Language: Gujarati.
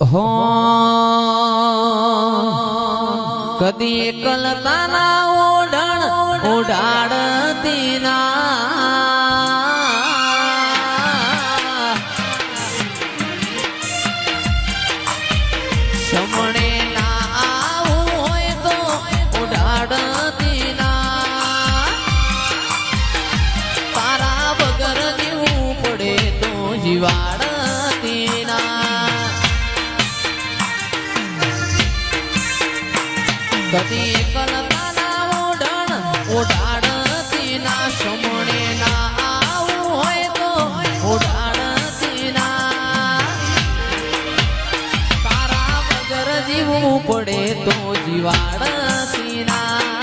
હો. કદી કલતાના ઓઢણ ઓઢાડતી ના. સમણે ના આવું હોય તો ઓઢાડતી ના. તારા વગર જીવવું પડે તો જીવાડતી કદી કલતાના ઓઢણ ઓઢાણથી ના સમણે ના આવું હોય તો ઓઢાણથી ના તારા વગર જીવવું પડે તો જીવાડથી ના